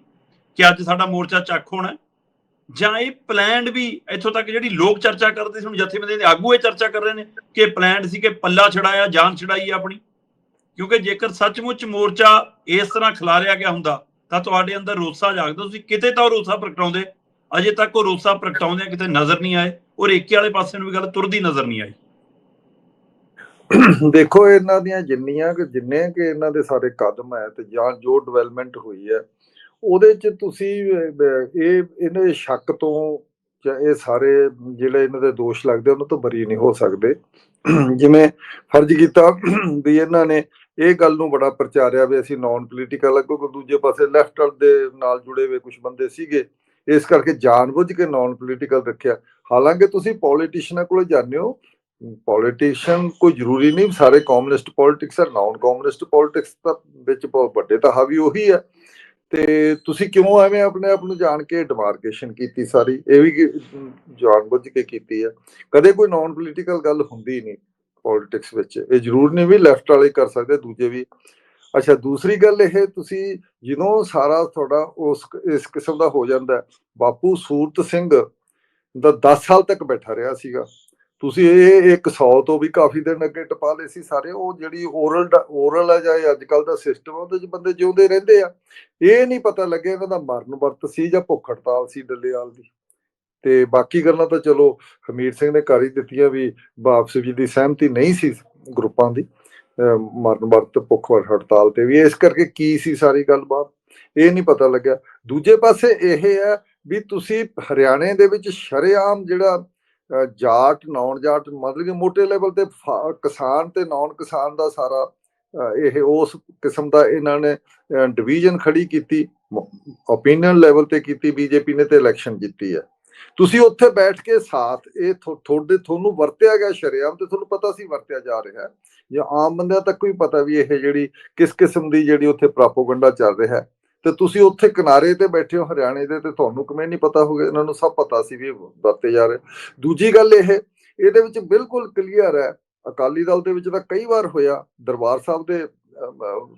ਕਿ ਅੱਜ ਸਾਡਾ ਮੋਰਚਾ ਚੱਕ ਹੋਣਾ ਜਾਂ ਇਹ ਪਲਾਨਡ ਵੀ ਇੱਥੋਂ ਤੱਕ ਜਿਹੜੀ ਲੋਕ ਚਰਚਾ ਕਰਦੇ ਸੀ, ਹੁਣ ਜਥੇਬੰਦੀਆਂ ਦੇ ਆਗੂ ਇਹ ਚਰਚਾ ਕਰ ਰਹੇ ਨੇ ਕਿ ਪਲਾਨਡ ਸੀ ਕਿ ਪੱਲਾ ਛੜਾਇਆ ਜਾਨ ਛੜਾਈ ਆਪਣੀ। ਕਿਉਂਕਿ ਜੇਕਰ ਸੱਚਮੁੱਚ ਮੋਰਚਾ ਇਸ ਤਰ੍ਹਾਂ ਖਿਲਾਰਿਆ ਗਿਆ ਹੁੰਦਾ, ਤਾਂ ਤੁਹਾਡੇ ਅੰਦਰ ਰੋਸਾ ਜਾਗਦਾ। ਤੁਸੀਂ ਕਿਤੇ ਤਾਂ ਉਹ ਰੋਸਾ ਪ੍ਰਗਟਾਉਂਦੇ ਅਜੇ ਤੱਕ ਉਹ ਰੋਸਾ ਪ੍ਰਗਟਾਉਂਦੇ ਕਿਤੇ ਨਜ਼ਰ ਨਹੀਂ ਆਏ, ਔਰ ਏਕੇ ਵਾਲੇ ਪਾਸੇ ਨੂੰ ਵੀ ਗੱਲ ਤੁਰਦੀ ਨਜ਼ਰ ਨਹੀਂ ਆਈ। ਦੇਖੋ, ਇਹਨਾਂ ਦੀਆਂ ਜਿੰਨੀਆਂ ਕਿ ਜਿੰਨੇ ਕਿ ਇਹਨਾਂ ਦੇ ਸਾਰੇ ਕਦਮ ਹੈ ਤੇ ਜਾਂ ਜੋ ਡਿਵੈਲਪਮੈਂਟ ਹੋਈ ਹੈ, ਉਹਦੇ ਚ ਤੁਸੀਂ ਇਹ ਇਹਨਾਂ ਸ਼ੱਕ ਤੋਂ ਜਾਂ ਇਹ ਸਾਰੇ ਜਿਹੜੇ ਇਹਨਾਂ ਦੇ ਦੋਸ਼ ਲੱਗਦੇ, ਉਹਨਾਂ ਤੋਂ ਬਰੀ ਨਹੀਂ ਹੋ ਸਕਦੇ। ਜਿਵੇਂ ਫਰਜ਼ ਕੀਤਾ ਵੀ ਇਹਨਾਂ ਨੇ ਇਹ ਗੱਲ ਨੂੰ ਬੜਾ ਪ੍ਰਚਾਰਿਆ ਵੀ ਅਸੀਂ ਨਾਨ ਪੋਲੀਟੀਕਲ ਕਿਉਂਕਿ ਦੂਜੇ ਪਾਸੇ ਲੈਫਟ ਦੇ ਨਾਲ ਜੁੜੇ ਹੋਏ ਕੁਝ ਬੰਦੇ ਸੀਗੇ। ਇਸ ਕਰਕੇ ਜਾਣਬੁੱਝ ਕੇ ਨਾਨ ਪੋਲੀਟੀਕਲ ਰੱਖਿਆ। ਹਾਲਾਂਕਿ ਤੁਸੀਂ ਪੋਲੀਟੀਸ਼ੀਨਾਂ ਕੋਲ ਜਾਂਦੇ ਹੋ ਪੋਲੀਟੀਸ਼ੀਅਨ ਕੋਈ ਜ਼ਰੂਰੀ ਨਹੀਂ, ਸਾਰੇ ਕਮਿਊਨਿਸਟ ਪੋਲਿਟਿਕਸ ਆ ਨਾਨ ਕਮਿਊਨਿਸਟ ਪੋਲਿਟਿਕਸ ਤਾਂ ਵਿੱਚ ਬਹੁਤ ਵੱਡੇ ਤਾਂ ਹਾਵੀ ਉਹੀ ਹੈ। ਤੇ ਤੁਸੀਂ ਕਿਉਂ ਐਵੇਂ ਆਪਣੇ ਆਪ ਨੂੰ ਜਾਣ ਕੇ ਡਿਮਾਰਕੇਸ਼ਨ ਕੀਤੀ ਸਾਰੀ? ਇਹ ਵੀ ਕਿ- ਜਾਣਬੁੱਝ ਕੇ ਕੀਤੀ ਹੈ। ਕਦੇ ਕੋਈ ਨਾਨ ਪੋਲੀਟੀਕਲ ਗੱਲ ਹੁੰਦੀ ਨਹੀਂ ਪੋਲਿਟਿਕਸ ਵਿੱਚ। ਇਹ ਜ਼ਰੂਰ ਨਹੀਂ ਵੀ ਲੈਫਟ ਵਾਲੇ ਕਰ ਸਕਦੇ, ਦੂਜੇ ਵੀ। ਅੱਛਾ, ਦੂਸਰੀ ਗੱਲ ਇਹ, ਤੁਸੀਂ ਜਦੋਂ ਸਾਰਾ ਤੁਹਾਡਾ ਉਸ ਇਸ ਕਿਸਮ ਦਾ ਹੋ ਜਾਂਦਾ ਬਾਪੂ ਸੂਰਤ ਸਿੰਘ ਦਾ 10 ਸਾਲ ਤੱਕ ਬੈਠਾ ਰਿਹਾ ਸੀਗਾ। ਤੁਸੀਂ ਇਹ ਇੱਕ 100 ਤੋਂ ਵੀ ਕਾਫੀ ਦਿਨ ਅੱਗੇ ਟਪਾ ਲਏ ਸੀ ਸਾਰੇ, ਉਹ ਜਿਹੜੀ ਓਰਲ ਓਰਲ ਹੈ ਜਾਂ ਅੱਜ ਕੱਲ ਦਾ ਸਿਸਟਮ ਉਹਦੇ ਚ ਬੰਦੇ ਜਿਉਂਦੇ ਰਹਿੰਦੇ ਆ। ਇਹ ਨਹੀਂ ਪਤਾ ਲੱਗਿਆ ਇਹਨਾਂ ਦਾ ਮਰਨ ਵਰਤ ਸੀ ਜਾਂ ਭੁੱਖ ਹੜਤਾਲ ਸੀ ਡੱਲੇਵਾਲ ਦੀ। ਤੇ ਬਾਕੀ ਗੱਲਾਂ ਤਾਂ ਚਲੋ ਹਮੀਰ ਸਿੰਘ ਨੇ ਕਰ ਹੀ ਦਿੱਤੀਆਂ ਵੀ ਵਾਪਸ ਜੀ ਦੀ ਸਹਿਮਤੀ ਨਹੀਂ ਸੀ ਗਰੁੱਪਾਂ ਦੀ। ਮਰਨ ਵਰਤ ਭੁੱਖ ਹੜਤਾਲ ਤੇ ਵੀ। ਇਸ ਕਰਕੇ ਕੀ ਸੀ ਸਾਰੀ ਗੱਲਬਾਤ? ਇਹ ਨਹੀਂ ਪਤਾ ਲੱਗਿਆ। ਦੂਜੇ ਪਾਸੇ ਇਹ ਹੈ ਵੀ ਤੁਸੀਂ ਹਰਿਆਣੇ ਦੇ ਵਿੱਚ ਸ਼ਰੇਆਮ ਜਿਹੜਾ ਜਾਟ ਨੌਨ ਜਾਟ ਮਤਲਬ ਕਿ ਮੋਟੇ ਲੈਵਲ ਤੇ ਫਾ- ਕਿਸਾਨ ਤੇ ਨੌਨ ਕਿਸਾਨ ਦਾ ਸਾਰਾ ਇਹ ਉਸ ਕਿਸਮ ਦਾ ਇਹਨਾਂ ਨੇ ਡਿਵੀਜ਼ਨ ਖੜੀ ਕੀਤੀ ਓਪੀਨੀਅਨ ਲੈਵਲ ਤੇ ਕੀਤੀ, ਬੀਜੇਪੀ ਨੇ ਤੇ ਇਲੈਕਸ਼ਨ ਜਿੱਤੀ ਹੈ। ਤੁਸੀਂ ਉੱਥੇ ਬੈਠ ਕੇ ਸਾਥ, ਇਹ ਤੁਹਾਡੇ, ਤੁਹਾਨੂੰ ਵਰਤਿਆ ਗਿਆ ਸ਼ਰੇਆਮ ਤੇ ਤੁਹਾਨੂੰ ਪਤਾ ਸੀ ਵਰਤਿਆ ਜਾ ਰਿਹਾ ਹੈ। ਜਾਂ ਆਮ ਬੰਦਿਆਂ ਤੱਕ ਵੀ ਪਤਾ ਵੀ ਇਹ ਜਿਹੜੀ ਕਿਸ ਕਿਸਮ ਦੀ ਜਿਹੜੀ ਉੱਥੇ ਪ੍ਰਾਪੋਗੰਡਾ ਚੱਲ ਰਿਹਾ ਹੈ। ਤੇ ਤੁਸੀਂ ਉੱਥੇ ਕਿਨਾਰੇ ਤੇ ਬੈਠੇ ਹੋ, ਹਰਿਆਣੇ ਦੇ, ਤੇ ਤੁਹਾਨੂੰ ਕਿਵੇਂ ਨਹੀਂ ਪਤਾ ਹੋਗਾ ਇਹਨਾਂ ਨੂੰ ਸਭ ਪਤਾ ਸੀ ਵੀ ਵਰਤੇ ਜਾ ਰਹੇ। ਦੂਜੀ ਗੱਲ ਇਹ, ਇਹਦੇ ਵਿੱਚ ਬਿਲਕੁਲ ਕਲੀਅਰ ਹੈ, ਅਕਾਲੀ ਦਲ ਦੇ ਵਿੱਚ ਤਾਂ ਕਈ ਵਾਰ ਹੋਇਆ, ਦਰਬਾਰ ਸਾਹਿਬ ਦੇ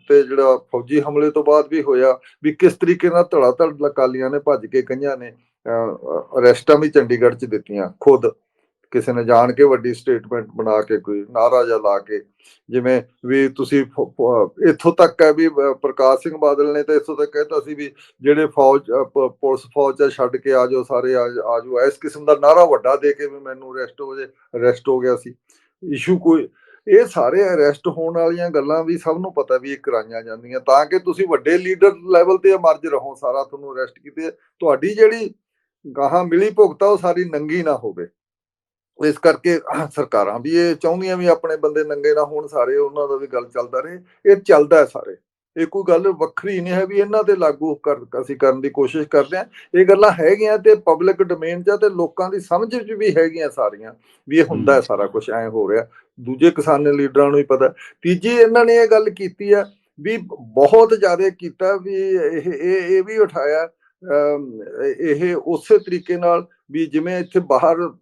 ਤੇ ਜਿਹੜਾ ਫੌਜੀ ਹਮਲੇ ਤੋਂ ਬਾਅਦ ਵੀ ਹੋਇਆ, ਵੀ ਕਿਸ ਤਰੀਕੇ ਨਾਲ ਧੜਾ ਧੜ ਅਕਾਲੀਆਂ ਨੇ ਭੱਜ ਕੇ ਕਈਆਂ ਨੇ। ਅਰੈਸਟਾਂ ਵੀ ਚੰਡੀਗੜ੍ਹ 'ਚ ਦਿੱਤੀਆਂ, ਖੁਦ। ਕਿਸੇ ਨੇ ਜਾਣ ਕੇ ਵੱਡੀ ਸਟੇਟਮੈਂਟ ਬਣਾ ਕੇ, ਕੋਈ ਨਾਰਾ ਜਿਹਾ ਲਾ ਕੇ, ਜਿਵੇਂ ਵੀ ਤੁਸੀਂ ਫ- ਫ- ਇੱਥੋਂ ਤੱਕ ਹੈ ਵੀ ਪ੍ਰਕਾਸ਼ ਸਿੰਘ ਬਾਦਲ ਨੇ ਤਾਂ ਇੱਥੋਂ ਤੱਕ ਕਹਿਤਾ ਸੀ ਵੀ ਜਿਹੜੇ ਫੌਜ ਪੁਲਿਸ ਫੌਜ ਆ ਛੱਡ ਕੇ ਆ ਜਾਓ ਸਾਰੇ, ਆ ਆ ਜਾਓ। ਇਸ ਕਿਸਮ ਦਾ ਨਾਰਾ ਵੱਡਾ ਦੇ ਕੇ ਵੀ ਮੈਨੂੰ ਅਰੈਸਟ ਹੋ ਜੇ, ਅਰੈਸਟ ਹੋ ਗਿਆ ਸੀ। ਇਸ਼ੂ ਕੋਈ, ਇਹ ਸਾਰੇ ਅਰੈਸਟ ਹੋਣ ਵਾਲੀਆਂ ਗੱਲਾਂ ਵੀ ਸਭ ਨੂੰ ਪਤਾ ਵੀ ਇਹ ਕਰਾਈਆਂ ਜਾਂਦੀਆਂ। ਤਾਂ ਕਿ ਤੁਸੀਂ ਵੱਡੇ ਲੀਡਰ ਲੈਵਲ ਤੇ ਮਰਜ਼ ਰਹੋ, ਸਾਰਾ ਤੁਹਾਨੂੰ ਅਰੈਸਟ ਕੀਤੇ। ਤੁਹਾਡੀ ਜਿਹੜੀ ਗਾਹਾਂ ਮਿਲੀ ਭੁਗਤਾ ਉਹ ਸਾਰੀ ਨੰਗੀ ਨਾ ਹੋਵੇ। ਇਸ ਕਰਕੇ ਸਰਕਾਰਾਂ ਵੀ ਇਹ ਚਾਹੁੰਦੀਆਂ ਵੀ ਆਪਣੇ ਬੰਦੇ ਨੰਗੇ ਨਾ ਹੋਣ ਸਾਰੇ ਉਹਨਾਂ ਦਾ ਵੀ ਗੱਲ ਚੱਲਦਾ ਰਹੇ। ਇਹ ਚੱਲਦਾ ਹੈ ਸਾਰੇ। ਇਹ ਕੋਈ ਗੱਲ ਵੱਖਰੀ ਨਹੀਂ ਹੈ ਵੀ ਇਹਨਾਂ ਤੇ ਲਾਗੂ ਕਰ ਅਸੀਂ ਕਰਨ ਦੀ ਕੋਸ਼ਿਸ਼ ਕਰਦੇ ਹਾਂ। ਇਹ ਗੱਲਾਂ ਹੈਗੀਆਂ ਤੇ ਪਬਲਿਕ ਡੋਮੇਨ 'ਚ ਆ ਤੇ ਲੋਕਾਂ ਦੀ ਸਮਝ 'ਚ ਵੀ ਹੈਗੀਆਂ ਸਾਰੀਆਂ ਵੀ ਇਹ ਹੁੰਦਾ ਹੈ ਸਾਰਾ ਕੁਝ ਐ ਹੋ ਰਿਹਾ। ਦੂਜੇ ਕਿਸਾਨ ਲੀਡਰਾਂ ਨੂੰ ਵੀ ਪਤਾ। ਤੀਜੀ ਇਹਨਾਂ ਨੇ ਇਹ ਗੱਲ ਕੀਤੀ ਆ ਵੀ ਬਹੁਤ ਜ਼ਿਆਦਾ ਕੀਤਾ ਵੀ ਇਹ ਇਹ ਇਹ ਵੀ ਉਠਾਇਆ। ਇਹ ਉਸੇ ਤਰੀਕੇ ਨਾਲ ਵੀ ਜਿਵੇਂ ਇੱਥੇ ਬਾਹਰ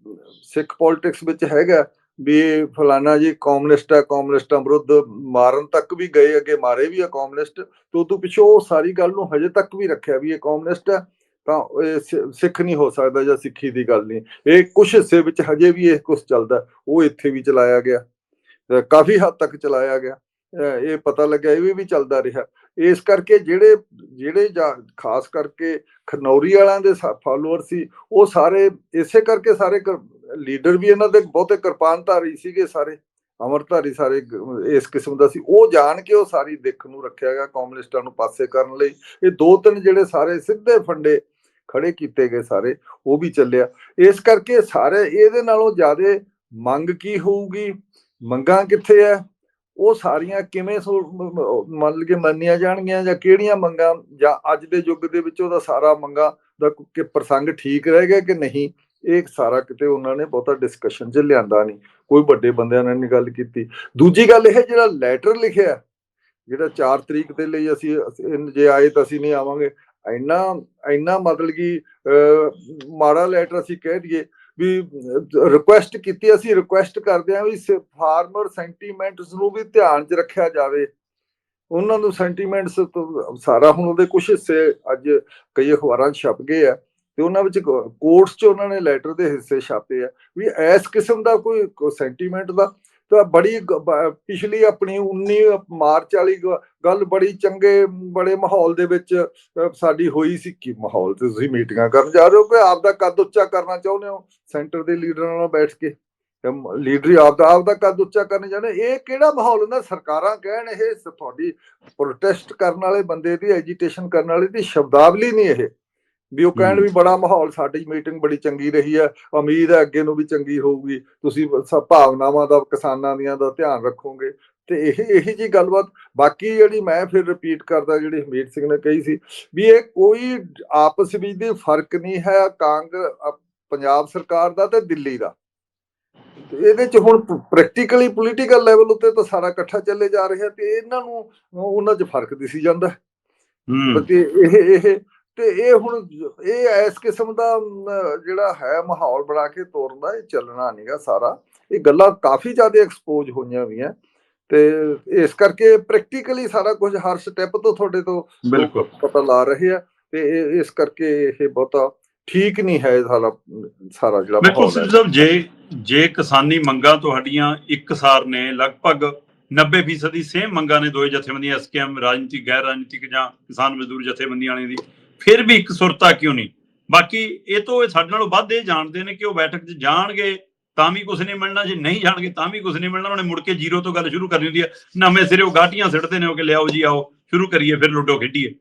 ਸਿੱਖ ਪੋਲਿਟਿਕਸ ਵਿੱਚ ਹੈਗਾ ਵੀ ਫਲਾਨਾ ਜੀ ਕਮਿਊਨਿਸਟ ਹੈ ਕਮਿਊਨਿਸਟਾਂ ਵਿਰੁੱਧ ਮਾਰਨ ਤੱਕ ਵੀ ਗਏ, ਅੱਗੇ ਮਾਰੇ ਵੀ ਆ ਕਮਿਊਨਿਸਟ ਤੋਂ ਤੋਂ ਪਿੱਛੋਂ ਉਹ ਸਾਰੀ ਗੱਲ ਨੂੰ ਹਜੇ ਤੱਕ ਵੀ ਰੱਖਿਆ ਵੀ ਇਹ ਕਮਿਊਨਿਸਟ ਹੈ ਤਾਂ ਇਹ ਸਿ- ਸਿੱਖ ਨਹੀਂ ਹੋ ਸਕਦਾ ਜਾਂ ਸਿੱਖੀ ਦੀ ਗੱਲ ਨਹੀਂ। ਇਹ ਕੁਝ ਹਿੱਸੇ ਵਿੱਚ ਹਜੇ ਵੀ ਇਹ ਕੁਝ ਚੱਲਦਾ, ਉਹ ਇੱਥੇ ਵੀ ਚਲਾਇਆ ਗਿਆ। ਕਾਫੀ ਹੱਦ ਤੱਕ ਚਲਾਇਆ ਗਿਆ। ਅਹ ਇਹ ਪਤਾ ਲੱਗਿਆ, ਇਹ ਵੀ ਵੀ ਚੱਲਦਾ ਰਿਹਾ। ਇਸ ਕਰਕੇ ਜਿਹੜੇ ਜਿਹੜੇ ਜਾਂ, ਖਾਸ ਕਰਕੇ ਖਨੌਰੀ ਵਾਲਿਆਂ ਦੇ ਫਾਲੋਅਰ ਸੀ, ਉਹ ਸਾਰੇ ਇਸੇ ਕਰਕੇ ਸਾਰੇ ਲੀਡਰ ਵੀ ਇਹਨਾਂ ਦੇ ਬਹੁਤੇ ਕਿਰਪਾਨਧਾਰੀ ਸੀਗੇ ਸਾਰੇ, ਅਮਰਧਾਰੀ ਸਾਰੇ ਇਸ ਕਿਸਮ ਦਾ ਸੀ। ਉਹ ਜਾਣ ਕੇ ਉਹ ਸਾਰੀ ਦਿੱਖ ਨੂੰ ਰੱਖਿਆ ਗਿਆ ਕਮਿਊਨਿਸਟਾਂ ਨੂੰ ਪਾਸੇ ਕਰਨ ਲਈ। ਇਹ ਦੋ ਤਿੰਨ ਜਿਹੜੇ ਸਾਰੇ ਸਿੱਧੇ ਫੰਡੇ ਖੜੇ ਕੀਤੇ ਗਏ ਸਾਰੇ, ਉਹ ਵੀ ਚੱਲਿਆ। ਇਸ ਕਰਕੇ ਸਾਰੇ ਇਹਦੇ ਨਾਲੋਂ ਜ਼ਿਆਦਾ ਮੰਗ ਕੀ ਹੋਊਗੀ? ਮੰਗਾਂ ਕਿੱਥੇ ਹੈ ਉਹ ਸਾਰੀਆਂ ਕਿਵੇਂ ਸੋ- ਮ- ਮ- ਮੰਨ ਕੇ ਮੰਨੀਆਂ ਜਾਣਗੀਆਂ ਜਾਂ ਕਿਹੜੀਆਂ ਮੰਗਾਂ ਜਾਂ ਅੱਜ ਦੇ ਯੁੱਗ ਦੇ ਵਿੱਚ ਉਹਦਾ ਸਾਰਾ ਮੰਗਾਂ ਦਾ ਕਿ ਪ੍ਰਸੰਗ ਠੀਕ ਰਹਿ ਗਿਆ ਕਿ ਨਹੀਂ ਇਹ ਸਾਰਾ ਕਿਤੇ ਉਹਨਾਂ ਨੇ ਬਹੁਤਾ ਡਿਸਕਸ਼ਨ 'ਚ ਲਿਆਂਦਾ ਨਹੀਂ। ਕੋਈ ਵੱਡੇ ਬੰਦਿਆਂ ਨੇ ਨਹੀਂ ਗੱਲ ਕੀਤੀ। ਦੂਜੀ ਗੱਲ ਇਹ ਜਿਹੜਾ ਲੈਟਰ ਲਿਖਿਆ ਜਿਹੜਾ 4 ਤਰੀਕ ਦੇ ਲਈ ਅਸੀਂ ਅਸੀਂ- ਜੇ ਆਏ ਤਾਂ ਅਸੀਂ ਨਹੀਂ ਆਵਾਂਗੇ। ਇੰਨਾ ਇੰਨਾ ਮਤਲਬ ਕਿ ਅਹ, ਮਾੜਾ ਲੈਟਰ ਅਸੀਂ ਕਹਿ ਦਈਏ। ਵੀ ਰਿਕੁਐਸਟ ਕੀਤੀ, ਅਸੀਂ ਰਿਕੁਐਸਟ ਕਰਦੇ ਹਾਂ ਵੀ ਫਾਰਮਰ ਸੈਂਟੀਮੈਂਟਸ ਨੂੰ ਵੀ ਧਿਆਨ 'ਚ ਰੱਖਿਆ ਜਾਵੇ। ਉਹਨਾਂ ਨੂੰ ਸੈਂਟੀਮੈਂਟਸ ਸਾਰਾ ਹੁਣ ਉਹਦੇ ਕੁਝ ਹਿੱਸੇ ਅੱਜ ਕਈ ਅਖਬਾਰਾਂ 'ਚ ਛਪ ਗਏ ਆ ਤੇ ਉਹਨਾਂ ਵਿੱਚ ਕੋਰਟਸ 'ਚ ਉਹਨਾਂ ਨੇ ਲੈਟਰ ਦੇ ਹਿੱਸੇ ਛਾਪੇ ਆ ਵੀ ਇਸ ਕਿਸਮ ਦਾ ਕੋਈ ਸੈਂਟੀਮੈਂਟ ਦਾ ਤਾਂ ਬੜੀ ਪਿਛਲੀ ਆਪਣੀ 19 ਮਾਰਚ ਵਾਲੀ ਗੱਲ ਬੜੀ ਚੰਗੇ ਬੜੇ ਮਾਹੌਲ ਦੇ ਵਿੱਚ ਸਾਡੀ ਹੋਈ ਸੀ ਕਿ ਮਾਹੌਲ ਤੇ ਤੁਸੀਂ ਮੀਟਿੰਗਾਂ ਕਰਨ ਜਾ ਰਹੇ ਹੋ ਕਿ ਆਪ ਦਾ ਕੱਦ ਉੱਚਾ ਕਰਨਾ ਚਾਹੁੰਦੇ ਹੋ? ਸੈਂਟਰ ਦੇ ਲੀਡਰਾਂ ਨਾਲ ਬੈਠ ਕੇ। ਅਮ, ਲੀਡਰੀ ਆਪ ਦਾ ਆਪ ਦਾ ਕੱਦ ਉੱਚਾ ਕਰਨ ਚਾਹੁੰਦੇ ਇਹ ਕਿਹੜਾ ਮਾਹੌਲ ਹੁੰਦਾ? ਸਰਕਾਰਾਂ ਕਹਿਣ ਇਹ ਤੁਹਾਡੀ ਪ੍ਰੋਟੈਸਟ ਕਰਨ ਵਾਲੇ ਬੰਦੇ ਦੀ ਐਜੀਟੇਸ਼ਨ ਕਰਨ ਵਾਲੇ ਦੀ ਸ਼ਬਦਾਵਲੀ ਨਹੀਂ ਇਹ। ਵੀ ਉਹ ਕਹਿਣ। ਵੀ ਬੜਾ ਮਾਹੌਲ ਸਾਡੀ ਮੀਟਿੰਗ ਬੜੀ ਚੰਗੀ ਰਹੀ ਹੈ ਉਮੀਦ ਹੈ ਅੱਗੇ ਨੂੰ ਵੀ ਚੰਗੀ ਹੋਊਗੀ ਤੁਸੀਂ ਭਾਵਨਾਵਾਂ ਦਾ ਕਿਸਾਨਾਂ ਦੀਆਂ ਦਾ ਧਿਆਨ ਰੱਖੋਗੇ ਤੇ ਇਹ ਇਹੀ ਜੀ ਗੱਲਬਾਤ ਬਾਕੀ ਜਿਹੜੀ ਮੈਂ ਫਿਰ ਰਿਪੀਟ ਕਰਦਾ ਜਿਹੜੀ ਹਮੀਤ ਸਿੰਘ ਨੇ ਕਹੀ ਸੀ ਵੀ ਇਹ ਕੋਈ ਆਪਸ ਵਿੱਚ ਦੇ ਫ਼ਰਕ ਨਹੀਂ ਹੈ ਕਾਂਗਰਸ ਪੰਜਾਬ ਸਰਕਾਰ ਦਾ ਤੇ ਦਿੱਲੀ ਦਾ ਇਹਦੇ ਚ ਹੁਣ ਪ੍ਰੈਕਟੀਕਲੀ ਪੋਲੀਟੀਕਲ ਲੈਵਲ ਉੱਤੇ ਤਾਂ ਸਾਰਾ ਇਕੱਠਾ ਚੱਲੇ ਜਾ ਰਿਹਾ ਤੇ ਇਹਨਾਂ ਨੂੰ ਉਹਨਾਂ 'ਚ ਫ਼ਰਕ ਦਿਸੀ ਜਾਂਦਾ। ਹੂੰ ਤੇ ਇਹ ਇਹ ਤੇ ਇਹ ਹੁਣ ਇਹ ਇਸ ਕਿਸਮ ਦਾ ਜਿਹੜਾ ਹੈ ਮਾਹੌਲ ਬਣਾ ਕੇ ਤੋਰਨ ਦਾ ਇਹ ਚੱਲਣਾ ਨਹੀਂਗਾ ਸਾਰਾ। ਇਹ ਗੱਲਾਂ ਕਾਫੀ ਜ਼ਿਆਦਾ ਐਕਸਪੋਜ਼ ਹੋਈਆਂ ਵੀਆਂ। ਤੇ ਇਸ ਕਰਕੇ ਪ੍ਰੈਕਟੀਕਲੀ ਸਾਰਾ ਕੁਝ ਹਰ ਸਟੈਪ ਤੋਂ ਤੁਹਾਡੇ ਤੋਂ ਬਿਲਕੁਲ। ਪਤਾ ਲਾ ਰਹੇ ਆ ਤੇ ਇਸ ਕਰਕੇ ਇਹ ਬਹੁਤਾ ਠੀਕ ਨਹੀਂ ਹੈ ਸਾਰਾ ਸਾਰਾ ਜਿਹੜਾ ਬਿਲਕੁਲ ਜੇ ਜੇ ਕਿਸਾਨੀ ਮੰਗਾਂ ਤੁਹਾਡੀਆਂ ਇੱਕਸਾਰ ਨੇ ਲਗਭਗ 90% ਦੀ ਸੇਮ ਮੰਗਾਂ ਨੇ ਦੋਏ ਜਥੇਬੰਦੀਆਂ ਐਸਕੇਐਮ ਰਾਜਨੀਤਿਕ ਗੈਰ ਰਾਜਨੀਤਿਕ ਜਾਂ ਕਿਸਾਨ ਮਜ਼ਦੂਰ ਜਥੇਬੰਦੀਆਂ ਵਾਲਿਆਂ ਦੀ। ਫਿਰ ਵੀ ਇੱਕ ਸੁਰਤਾ ਕਿਉਂ ਨਹੀਂ? ਬਾਕੀ ਇਹ ਤੋਂ ਇਹ ਸਾਡੇ ਨਾਲੋਂ ਵੱਧ ਇਹ ਜਾਣਦੇ ਨੇ ਕਿ ਉਹ ਬੈਠਕ 'ਚ ਜਾਣਗੇ, ਤਾਂ ਵੀ ਕੁਝ ਨਹੀਂ ਮਿਲਣਾ, ਜੇ ਨਹੀਂ ਜਾਣਗੇ ਤਾਂ ਵੀ ਕੁਝ ਨਹੀਂ ਮਿਲਣਾ। ਉਹਨੇ ਮੁੜ ਕੇ ਜ਼ੀਰੋ ਤੋਂ ਗੱਲ ਸ਼ੁਰੂ ਕਰਨੀ ਹੁੰਦੀ ਹੈ। ਨਵੇਂ ਸਿਰੇ ਉਹ ਗਾਟੀਆਂ ਸਿੱਟਦੇ ਨੇ ਉਹ ਕਿ ਲਿਆਓ ਜੀ ਆਓ, ਸ਼ੁਰੂ ਕਰੀਏ ਫਿਰ ਲੁੱਡੋ ਖੇਡੀਏ।